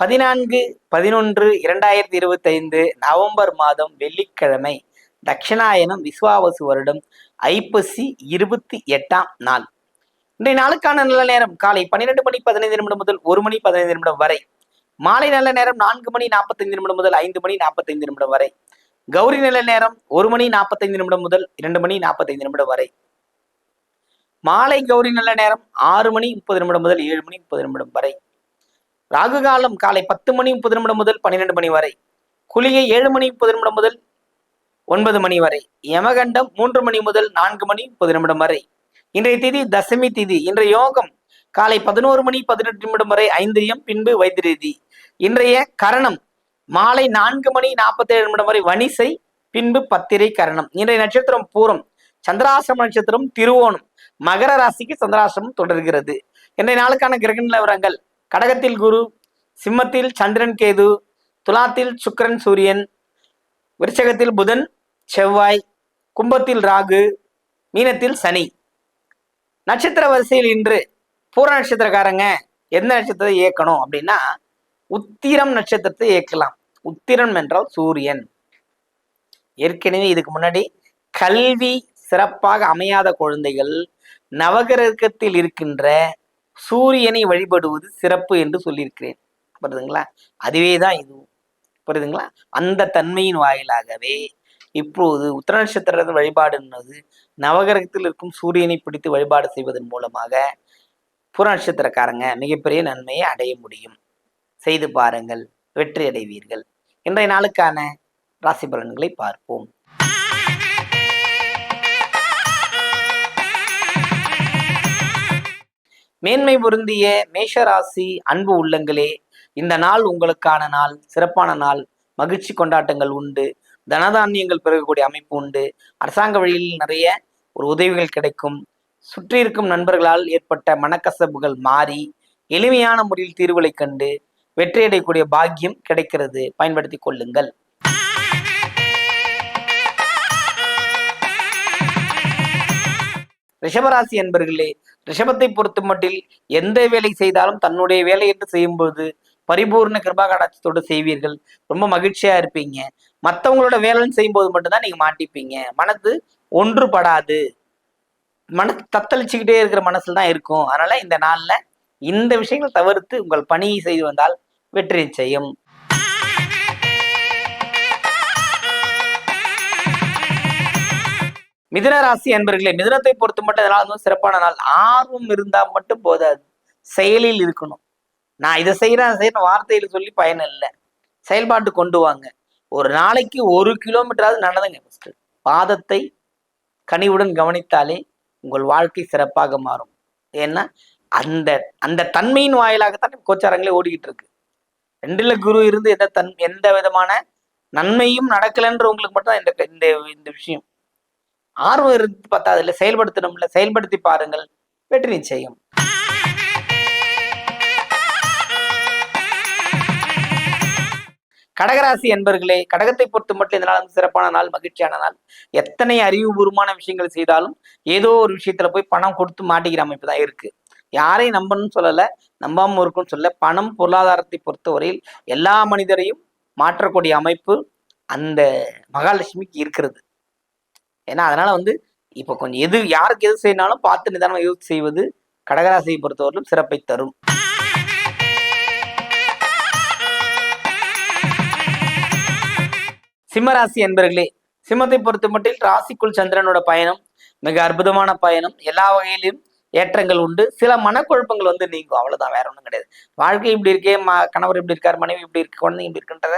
பதினான்கு பதினொன்று இரண்டாயிரத்தி இருபத்தி ஐந்து நவம்பர் மாதம் வெள்ளிக்கிழமை தட்சிணாயனம் விஸ்வாவசு வருடம் ஐப்பசி இருபத்தி எட்டாம் நாள். இன்றைய நாளுக்கான நல்ல நேரம் காலை பன்னிரெண்டு மணி பதினைந்து நிமிடம் முதல் ஒரு மணி பதினைந்து நிமிடம் வரை. மாலை நல்ல நேரம் நான்கு மணி நாற்பத்தைந்து நிமிடம் முதல் ஐந்து மணி நாற்பத்தைந்து நிமிடம் வரை. கௌரி நல்ல நேரம் ஒரு மணி நாற்பத்தைந்து நிமிடம் முதல் இரண்டு மணி நாற்பத்தைந்து நிமிடம் வரை. மாலை கௌரி நல்ல நேரம் ஆறு மணி முப்பது நிமிடம் முதல் ஏழு மணி முப்பது நிமிடம் வரை. ராகு காலம் காலை பத்து மணி முப்பது நிமிடம் முதல் பன்னிரெண்டு மணி வரை. குளிகை ஏழு மணி முப்பது நிமிடம் முதல் ஒன்பது மணி வரை. யமகண்டம் மூன்று மணி முதல் நான்கு மணி முப்பது நிமிடம் வரை. இன்றைய திதி தசமி திதி. இன்றைய யோகம் காலை பதினோரு மணி பதினெட்டு நிமிடம் வரை ஐந்திரியம் பின்பு வைத்திருதி இன்றைய கரணம் மாலை நான்கு மணி நாற்பத்தி ஏழு நிமிடம் வரை வணிசை பின்பு பத்திரை கரணம். இன்றைய நட்சத்திரம் பூரம். சந்திராசிரம நட்சத்திரம் திருவோணம். மகர ராசிக்கு சந்திராசிரமம் தொடர்கிறது. இன்றைய நாளுக்கான கிரக நிலவரங்கள். கடகத்தில் குரு சிம்மத்தில் சந்திரன் கேது துலாத்தில் சுக்கரன் சூரியன் விருச்சகத்தில் புதன் செவ்வாய் கும்பத்தில் ராகு மீனத்தில் சனி. நட்சத்திர வரிசையில் இன்று பூர நட்சத்திரக்காரங்க எந்த நட்சத்திரத்தை இயக்கணும் அப்படின்னா உத்திரம் நட்சத்திரத்தை இயக்கலாம். உத்திரம் என்றால் சூரியன். ஏற்கனவே இதுக்கு முன்னாடி கல்வி சிறப்பாக அமையாத குழந்தைகள் நவகிரகத்தில் இருக்கின்ற சூரியனை வழிபடுவது சிறப்பு என்று சொல்லியிருக்கிறேன். புரியுதுங்களா? அதுவே தான் இதுவும் புரியுதுங்களா? அந்த தன்மையின் வாயிலாகவே இப்போது உத்தர நட்சத்திர வழிபாடுன்றது நவகிரகத்தில் இருக்கும் சூரியனை பிடித்து வழிபாடு செய்வதன் மூலமாக புற நட்சத்திரக்காரங்க மிகப்பெரிய நன்மையை அடைய முடியும். செய்து பாருங்கள். வெற்றி அடைவீர்கள் இன்றைய நாளுக்கான ராசி பலன்களை பார்ப்போம். மேன்மை பொருந்திய மேஷராசி அன்பு உள்ளங்களே இந்த நாள் உங்களுக்கான நாள் சிறப்பான நாள் மகிழ்ச்சி கொண்டாட்டங்கள் உண்டு தனதானியங்கள் பெருகக்கூடிய அமைப்பு உண்டு அரசாங்க வழியில் நிறைய ஒரு உதவிகள் கிடைக்கும் சுற்றி இருக்கும் நண்பர்களால் ஏற்பட்ட மனக்கசப்புகள் மாறி எளிமையான முறையில் தீர்வுகளை கண்டு வெற்றியடையக்கூடிய பாக்கியம் கிடைக்கிறது. பயன்படுத்தி கொள்ளுங்கள். ரிஷபராசி என்பர்களே ரிஷபத்தை பொறுத்த மட்டில் எந்த வேலை செய்தாலும் தன்னுடைய வேலை என்று செய்யும்போது பரிபூர்ண கிருபா கடாட்சத்தோடு செய்வீர்கள். ரொம்ப மகிழ்ச்சியா இருப்பீங்க. மற்றவங்களோட வேலைன்னு செய்யும்போது மட்டும்தான் நீங்க மாட்டிப்பீங்க. மனது ஒன்றுபடாது. மன தத்தளிச்சுக்கிட்டே இருக்கிற மனசுல தான் இருக்கும். அதனால இந்த நாள்ல இந்த விஷயங்கள் தவிர்த்து உங்கள் பணியை செய்து வந்தால் வெற்றி நிச்சயம். மிதன ராசி அன்பர்களே மிதனத்தை பொறுத்து மட்டும் இதனால் வந்து சிறப்பான நாள்? ஆர்வம் இருந்தா மட்டும் போதாது. செயலில் இருக்கணும். நான் இதை செய்யறேன் செய்யறேன் வார்த்தையில சொல்லி பயன் இல்லை செயல்பாட்டு கொண்டு வாங்க. ஒரு நாளைக்கு ஒரு கிலோமீட்டராவது நடந்துங்க பாதத்தை கனிவுடன் கவனித்தாலே உங்கள் வாழ்க்கை சிறப்பாக மாறும். ஏன்னா அந்த அந்த தன்மையின் வாயிலாகத்தான் கோச்சாரங்களே ஓடிக்கிட்டு இருக்கு. ரெண்டுல குரு இருந்து எந்த தன் எந்த விதமான நன்மையும் நடக்கலைன்றவங்களுக்கு மட்டும் தான் இந்த இந்த இந்த விஷயம். ஆர்வம் இருந்து பத்தாது இல்லை செயல்படுத்தணும்ல செயல்படுத்தி பாருங்கள் வெற்றி நிச்சயம். கடகராசி என்பர்களே கடகத்தை பொறுத்து மட்டும் இந்த நாள் வந்து சிறப்பான நாள் மகிழ்ச்சியான நாள். எத்தனை அறிவுபூர்வமான விஷயங்கள் செய்தாலும் ஏதோ ஒரு விஷயத்துல போய் பணம் கொடுத்து மாட்டிக்கிற அமைப்பு தான் இருக்கு. யாரையும் நம்பணும்னு சொல்லல நம்பாம இருக்கும்னு சொல்ல பணம் பொருளாதாரத்தை பொறுத்தவரையில் எல்லா மனிதரையும் மாற்றக்கூடிய அமைப்பு அந்த மகாலட்சுமிக்கு இருக்கிறது. ஏன்னா அதனால வந்து இப்போ கொஞ்சம் எது யாருக்கு எது செய்யினாலும் பார்த்து நிதானமாக யூஸ் செய்வது கடகராசியை பொறுத்தவரையிலும் சிறப்பை தரும். சிம்மராசி என்பர்களே சிம்மத்தை பொறுத்த மட்டில் ராசிக்குள் சந்திரனோட பயணம் மிக அற்புதமான பயணம். எல்லா வகையிலும் ஏற்றங்கள் உண்டு. சில மனக்குழப்பங்கள் வந்து நீங்கும். அவ்வளவுதான். வேற ஒன்றும் கிடையாது. வாழ்க்கை இப்படி இருக்கே ம கணவர் இப்படி இருக்கார் மனைவி இப்படி இருக்கு குழந்தைங்க இப்படி இருக்குன்றத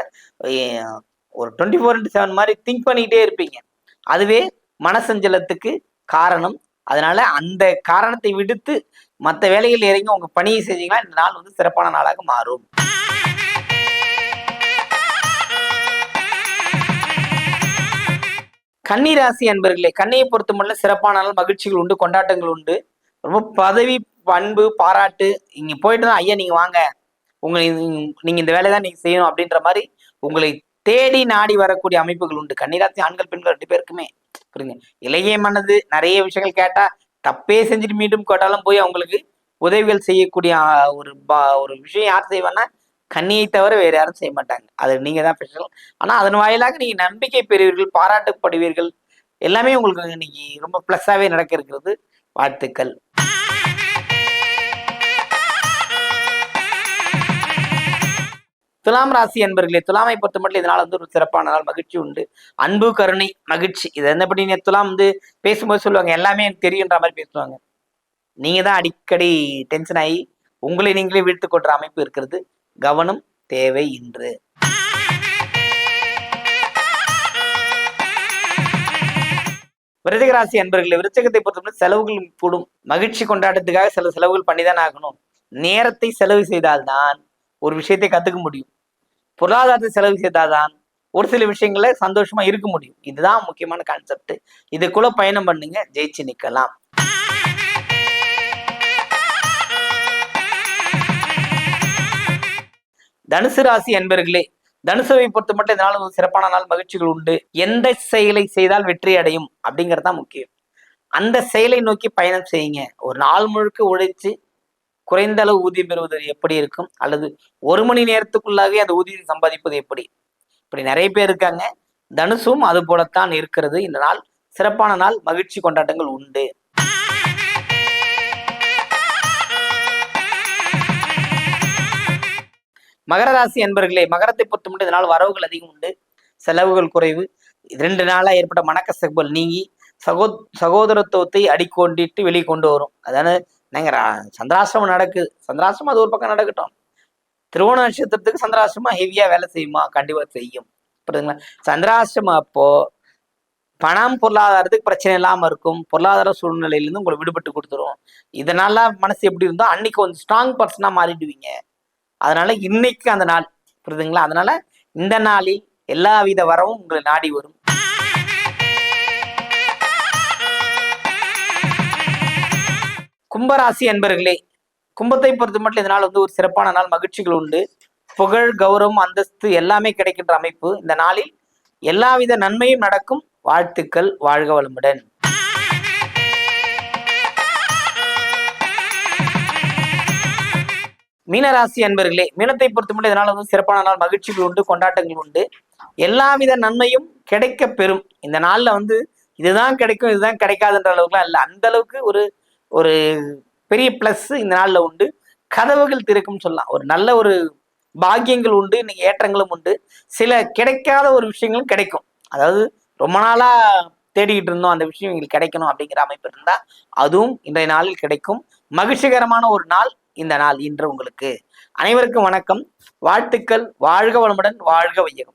ஒரு டுவெண்ட்டி ஃபோர் இன்ட்டு செவன் மாதிரி திங்க் பண்ணிக்கிட்டே இருப்பீங்க. அதுவே மனசஞ்சலத்துக்கு காரணம். அதனால அந்த காரணத்தை விடுத்து மற்ற வேலைகள் இறங்கி உங்க பணியை செஞ்சீங்கன்னா இந்த நாள் வந்து சிறப்பான நாளாக மாறும். கன்னிராசி அன்பர்களே கண்ணியை பொறுத்தமல்ல சிறப்பான நாள் மகிழ்ச்சிகள் உண்டு கொண்டாட்டங்கள் உண்டு. ரொம்ப பதவி பண்பு பாராட்டு இங்க போயிட்டு தான் ஐயா நீங்க வாங்க. உங்களை நீங்க இந்த வேலையை தான் நீங்க செய்யணும் அப்படின்ற மாதிரி உங்களை தேடி நாடி வரக்கூடிய அமைப்புகள் உண்டு. கன்னிராசி ஆண்கள் பெண்கள் ரெண்டு பேருக்குமே. புரியுங்க இளைய மனது நிறைய விஷயங்கள் கேட்டா தப்பே செஞ்சுட்டு மீண்டும் கேட்டாலும் போய் அவங்களுக்கு உதவிகள் செய்யக்கூடிய ஒரு பா- ஒரு விஷயம் யார் செய்வான்னா கன்னியை தவிர வேற யாரும் செய்ய மாட்டாங்க. அது நீங்க தான் ஸ்பெஷல் ஆனா அதன் வாயிலாக நீங்க நம்பிக்கை பெறுவீர்கள் பாராட்டப்படுவீர்கள். எல்லாமே உங்களுக்கு இன்னைக்கு ரொம்ப பிளஸ்ஸாவே நடக்க இருக்கிறது. வாழ்த்துக்கள். துலாம் ராசி என்பர்களே துலாமை பொறுத்த மட்டும் இதனால் வந்து ஒரு சிறப்பான நாள் மகிழ்ச்சி உண்டு. அன்பு கருணை மகிழ்ச்சி. இது என்னப்படி நீ துலாம் வந்து பேசும்போது சொல்லுவாங்க எல்லாமே எனக்கு தெரியுன்ற மாதிரி பேசுவாங்க. நீங்க தான் அடிக்கடி டென்ஷன் ஆகி உங்களை நீங்களே வீழ்த்து கொள்ற அமைப்பு இருக்கிறது. கவனம் தேவை இன்று. விருச்சிக அன்பர்களே விருச்சகத்தை பொறுத்தவரை செலவுகள் கூடும். மகிழ்ச்சி கொண்டாட்டத்துக்காக சில செலவுகள் பண்ணிதான் ஆகணும். நேரத்தை செலவு செய்தால்தான் ஒரு விஷயத்தை கத்துக்க முடியும். பொருளாதாரத்தை செலவு செய்தால்தான் ஒரு சில விஷயங்கள சந்தோஷமா இருக்க முடியும். இதுதான் முக்கியமான கான்செப்ட் இதுக்குள்ள பயணம் பண்ணுங்க. ஜெயிச்சு நிக்கலாம். தனுசு ராசி அன்பர்களே தனுசுவை பொறுத்த மட்டும் இந்த நாள் ஒரு சிறப்பான நாள் மகிழ்ச்சிகள் உண்டு? எந்த செயலை செய்தால் வெற்றி அடையும்? அப்படிங்கிறது தான் முக்கியம். அந்த செயலை நோக்கி பயணம் செய்யுங்க. ஒரு நாள் முழுக்க உழைச்சு குறைந்த அளவு ஊதியம் பெறுவது எப்படி இருக்கும்? அல்லது ஒரு மணி நேரத்துக்குள்ளாகவே அந்த ஊதியம் சம்பாதிப்பது எப்படி? இப்படி நிறைய பேர் இருக்காங்க. தனுசும் அது போலத்தான் இருக்கிறது. இந்த நாள் சிறப்பான நாள். மகிழ்ச்சி கொண்டாட்டங்கள் உண்டு. மகர ராசி என்பர்களே மகரத்தை பொறுத்தமட்டும் இதனால் வரவுகள் அதிகம் உண்டு. செலவுகள் குறைவு. ரெண்டு நாளா ஏற்பட்ட மனக்கசப்புகள் நீங்கி சகோ சகோதரத்துவத்தை அடிக்கொண்டிட்டு வெளியே கொண்டு வரும். அதாவது நாங்க ரா- சந்திராசிரமம் நடக்குது. சந்திராசிரமம் அது ஒரு பக்கம் நடக்கட்டும். திருவோண நட்சத்திரத்துக்கு சந்திராசிரமம் ஹெவியா வேலை செய்யுமா? கண்டிப்பா செய்யும். புரியுதுங்களா? சந்திராசிரமம் அப்போ பணம் பொருளாதாரத்துக்கு பிரச்சனை இல்லாம இருக்கும். பொருளாதார சூழ்நிலையிலேருந்து உங்களை விடுபட்டு கொடுத்துரும். இதனால மனசு எப்படி இருந்தோ அன்னைக்கு வந்து ஸ்ட்ராங் பர்சனாக மாறிடுவீங்க. அதனால இன்னைக்கு அந்த நாள். புரியுதுங்களா? அதனால இந்த நாளில் எல்லா வித வரவும் உங்களை நாடி வரும். கும்பராசி அன்பர்களே கும்பத்தை பொறுத்த மட்டும் இதனால் வந்து ஒரு சிறப்பான நாள் மகிழ்ச்சிகள் உண்டு. புகழ் கௌரவம் அந்தஸ்து எல்லாமே கிடைக்கின்ற அமைப்பு. இந்த நாளில் எல்லாவித நன்மையும் நடக்கும். வாழ்த்துக்கள் வாழ்க வளமுடன். மீனராசி அன்பர்களே மீனத்தை பொறுத்து மட்டும் இதனால் வந்து சிறப்பான நாள் மகிழ்ச்சிகள் உண்டு கொண்டாட்டங்கள் உண்டு. எல்லாவித நன்மையும் கிடைக்க பெறும். இந்த நாளில் வந்து இதுதான் கிடைக்கும் இதுதான் கிடைக்காதுன்ற அளவுக்குலாம் இல்லை. அந்த அளவுக்கு ஒரு ஒரு பெரிய ப்ளஸ் இந்த நாள்ல உண்டு. கதவுகள் திறக்கும் சொல்லலாம். ஒரு நல்ல ஒரு பாக்கியங்கள் உண்டு இன்னைக்கு ஏற்றங்களும் உண்டு. சில கிடைக்காத ஒரு விஷயங்களும் கிடைக்கும். அதாவது ரொம்ப நாளா தேடிக்கிட்டு இருந்தோம் அந்த விஷயம் எங்களுக்கு கிடைக்கணும் அப்படிங்கிற அமைப்பு இருந்தா அதுவும் இன்றைய நாளில் கிடைக்கும். மகிழ்ச்சிகரமான ஒரு நாள் இந்த நாள் இன்று உங்களுக்கு. அனைவருக்கும் வணக்கம். வாழ்த்துக்கள். வாழ்க வளமுடன் வாழ்க வையகம்.